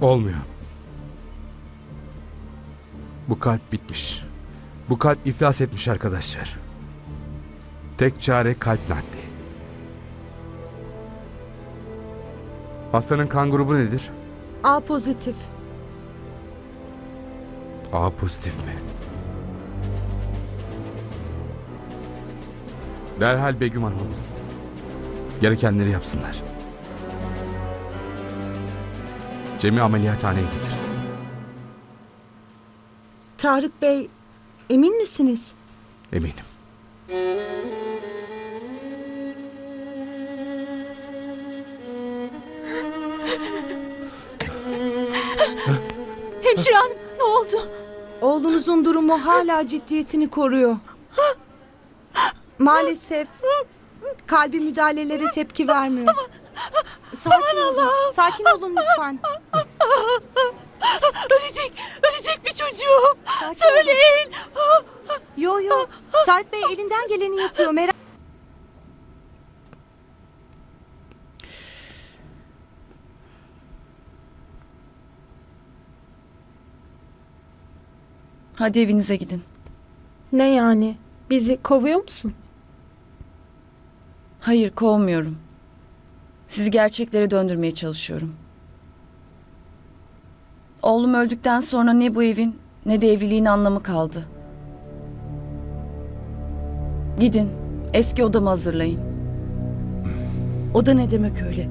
Olmuyor. Bu kalp bitmiş. Bu kalp iflas etmiş arkadaşlar. Tek çare kalp nakli. Hastanın kan grubu nedir? A pozitif. A pozitif mi? Derhal Begüm Hanım. Gerekenleri yapsınlar. Cem'i ameliyathaneye getir. Tarık Bey, emin misiniz? Eminim. Hemşire hanım ne oldu? Oğlunuzun durumu hala ciddiyetini koruyor. Maalesef kalbi müdahalelere tepki vermiyor. Sakin olun. Sakin olun lütfen. Ölecek, ölecek bir çocuğum. Sakin Söyleyin. Yo yo. Tarık Bey elinden geleni yapıyor. Merak Hadi evinize gidin. Ne yani? Bizi kovuyor musun? Hayır kovmuyorum. Sizi gerçeklere döndürmeye çalışıyorum. Oğlum öldükten sonra ne bu evin ne de evliliğin anlamı kaldı. Gidin eski odamı hazırlayın. O da ne demek öyle?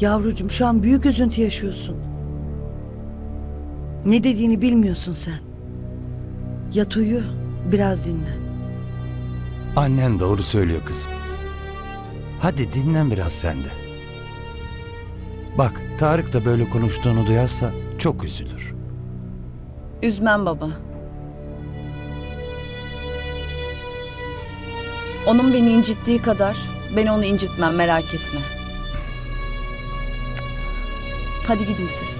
Yavrucuğum şu an büyük üzüntü yaşıyorsun. Ne dediğini bilmiyorsun sen. Yat uyu, biraz dinlen. Annen doğru söylüyor kızım. Hadi dinlen biraz sen de. Bak Tarık da böyle konuştuğunu duyarsa çok üzülür. Üzmem baba. Onun beni incittiği kadar ben onu incitmem merak etme. Hadi gidin siz.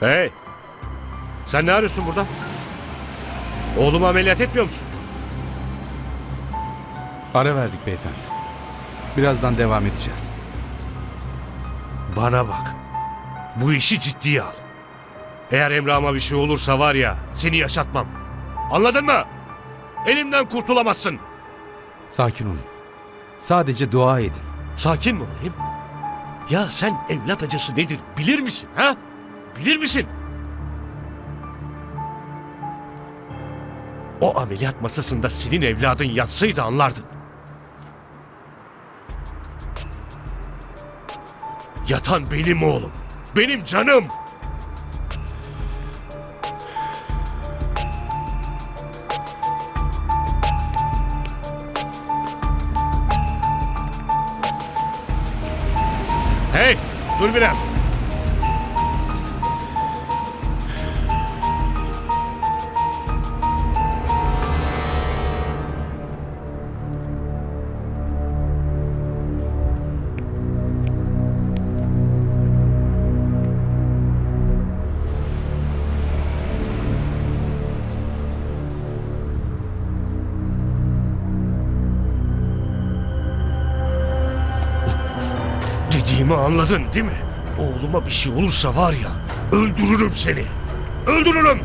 Hey! Sen ne arıyorsun burada? Oğlumu ameliyat etmiyor musun? Ara verdik beyefendi. Birazdan devam edeceğiz. Bana bak. Bu işi ciddiye al. Eğer Emrah'ıma bir şey olursa var ya seni yaşatmam. Anladın mı? Elimden kurtulamazsın. Sakin olun. Sadece dua edin. Sakin mi olayım? Ya sen evlat acısı nedir bilir misin ha? Bilir misin? O ameliyat masasında senin evladın yatsaydı anlardın. Yatan benim oğlum. Benim canım. Hey, dur biraz. Dediğimi anladın değil mi? Oğluma bir şey olursa var ya öldürürüm seni. Öldürürüm.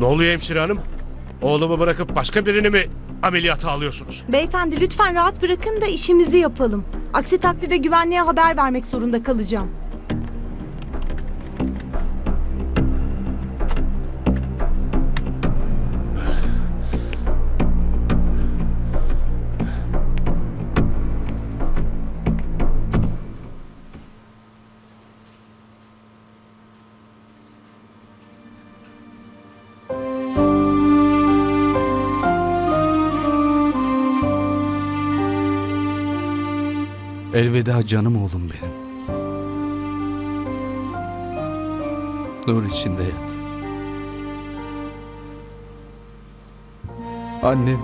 Ne oluyor hemşire hanım? Oğlumu bırakıp başka birini mi ameliyata alıyorsunuz? Beyefendi lütfen rahat bırakın da işimizi yapalım. Aksi takdirde güvenliğe haber vermek zorunda kalacağım. Elveda canım oğlum benim. Nur içinde yat. Annem,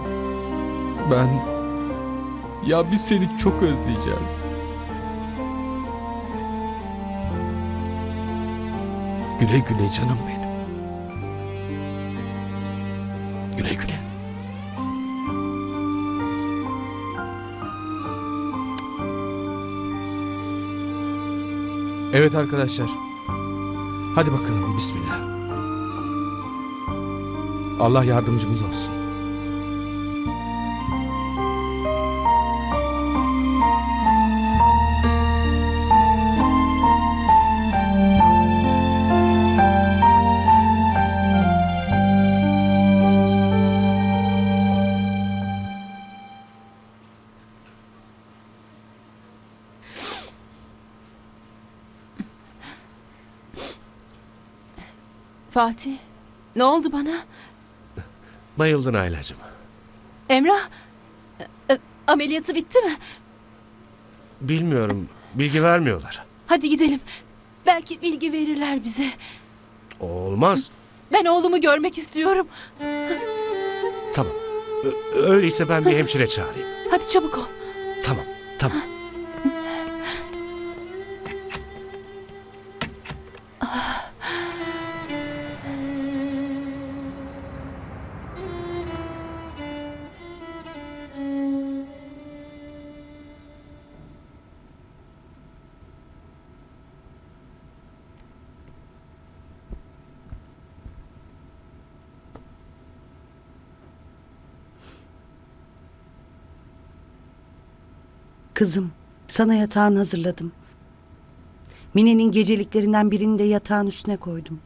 ben... Ya biz seni çok özleyeceğiz. Güle güle canım benim. Güle güle. Evet arkadaşlar. Hadi bakalım bismillah. Allah yardımcımız olsun. Fatih, ne oldu bana? Bayıldın Aylacığım. Emrah, e, e, ameliyatı bitti mi? Bilmiyorum. Bilgi vermiyorlar. Hadi gidelim. Belki bilgi verirler bize. Olmaz. Ben oğlumu görmek istiyorum. Tamam. Ö- öyleyse ben bir hemşire çağırayım. Hadi çabuk ol. Tamam. Tamam. Kızım, sana yatağını hazırladım. Mine'nin geceliklerinden birini de yatağın üstüne koydum.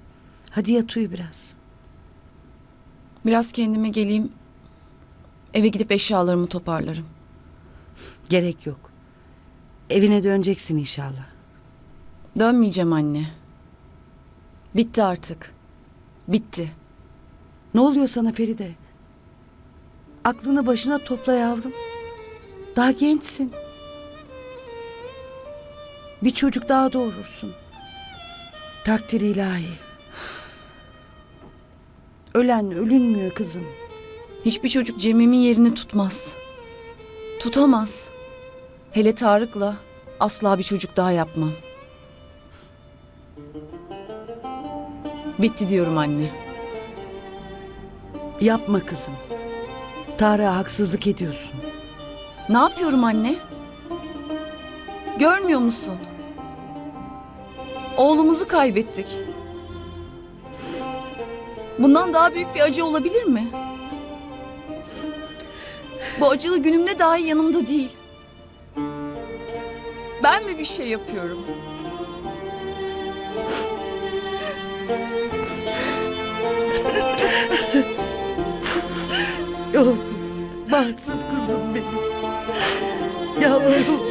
Hadi yat uyu biraz. Biraz kendime geleyim. Eve gidip eşyalarımı toparlarım. Gerek yok. Evine döneceksin inşallah. Dönmeyeceğim anne. Bitti artık. Bitti. Ne oluyor sana Feride? Aklını başına topla yavrum. Daha gençsin. Bir çocuk daha doğurursun. Takdir ilahi. Ölen ölünmüyor kızım. Hiçbir çocuk Cemim'in yerini tutmaz. Tutamaz. Hele Tarık'la asla bir çocuk daha yapmam. Bitti diyorum anne. Yapma kızım. Tarık'a haksızlık ediyorsun. Ne yapıyorum anne? Görmüyor musun? Oğlumuzu kaybettik. Bundan daha büyük bir acı olabilir mi? Bu acılı günümde dahi yanımda değil. Ben mi bir şey yapıyorum? Oh, bahtsız kızım benim. Yavrum.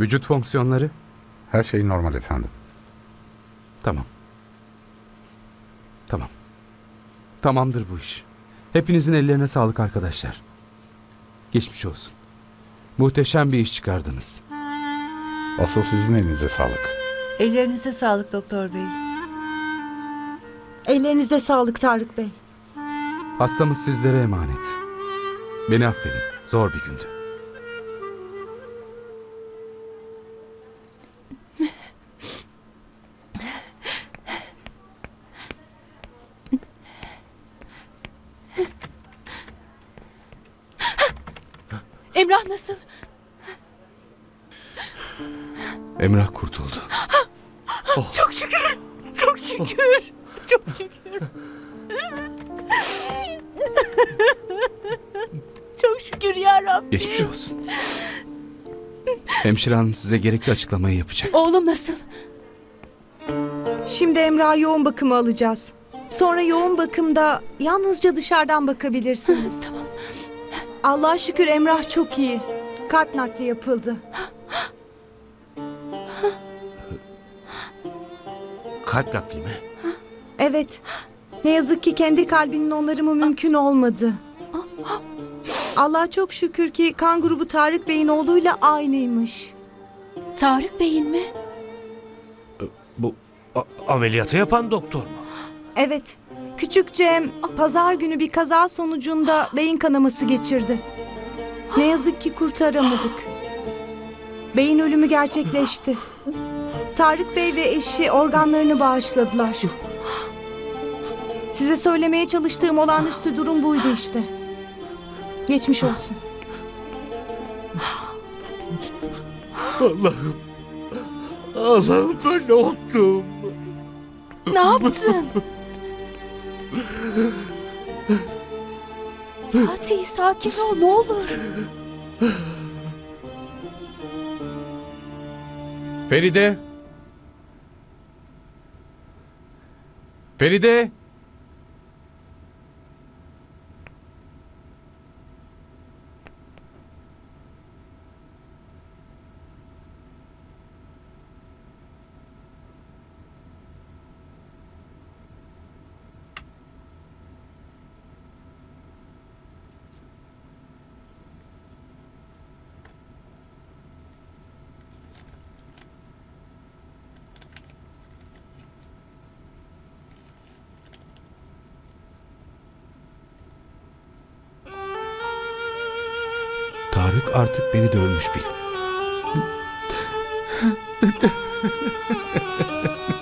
Vücut fonksiyonları? Her şey normal efendim. Tamam. Tamam. Tamamdır bu iş. Hepinizin ellerine sağlık arkadaşlar. Geçmiş olsun. Muhteşem bir iş çıkardınız. Asıl sizin elinize sağlık. Ellerinize sağlık doktor bey. Ellerinize sağlık Tarık Bey. Hastamız sizlere emanet. Beni affedin. Zor bir gündü. Emrah nasıl? Emrah kurtuldu. Çok şükür. Çok şükür. Çok şükür. Çok şükür ya Rabbim. Geçmiş olsun. Hemşire hanım size gerekli açıklamayı yapacak. Oğlum nasıl? Şimdi Emrah'ı yoğun bakıma alacağız. Sonra yoğun bakımda yalnızca dışarıdan bakabilirsiniz. Tamam. Allah'a şükür Emrah çok iyi. Kalp nakli yapıldı. Kalp nakli mi? Evet. Ne yazık ki kendi kalbinin onarımı mümkün olmadı. Allah'a çok şükür ki kan grubu Tarık Bey'in oğluyla aynıymış. Tarık Bey'in mi? Bu a- ameliyatı yapan doktor mu? Evet. Küçük Cem pazar günü bir kaza sonucunda beyin kanaması geçirdi. Ne yazık ki kurtaramadık. Beyin ölümü gerçekleşti. Tarık Bey ve eşi organlarını bağışladılar. Size söylemeye çalıştığım olağanüstü durum buydu işte. Geçmiş olsun. Allah'ım. Allah'ım ben ne yaptım? Ne yaptın? Fatih sakin ol ne olur. Feride. Feride. Tarık artık beni de ölmüş bil.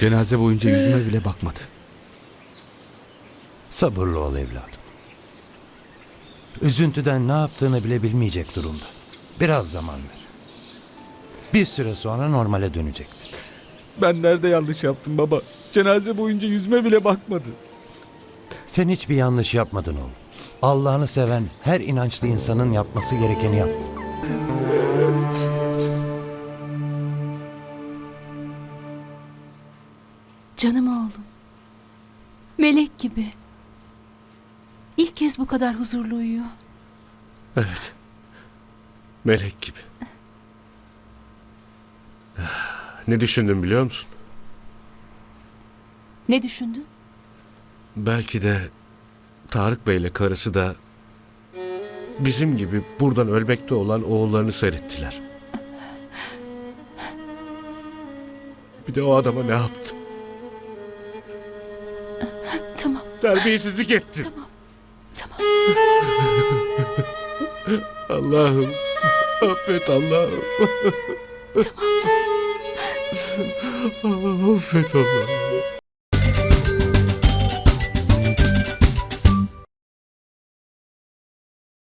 Cenaze boyunca yüzüme bile bakmadı. Sabırlı ol evladım. Üzüntüden ne yaptığını bile bilmeyecek durumda. Biraz zaman ver. Bir süre sonra normale dönecektir. Ben nerede yanlış yaptım baba? Cenaze boyunca yüzüme bile bakmadı. Sen hiçbir yanlış yapmadın oğlum. Allah'ını seven her inançlı insanın yapması gerekeni yaptın. Canım oğlum. Melek gibi. İlk kez bu kadar huzurlu uyuyor. Evet. Melek gibi. Ne düşündüm biliyor musun? Ne düşündün? Belki de Tarık Bey'le karısı da bizim gibi buradan ölmekte olan oğullarını seyrettiler. Bir de o adama ne yaptı? Tamam, Terbiyesizlik etti. tamam. Tamam. Allah'ım. Affet Allah'ım. Affet Allah'ım.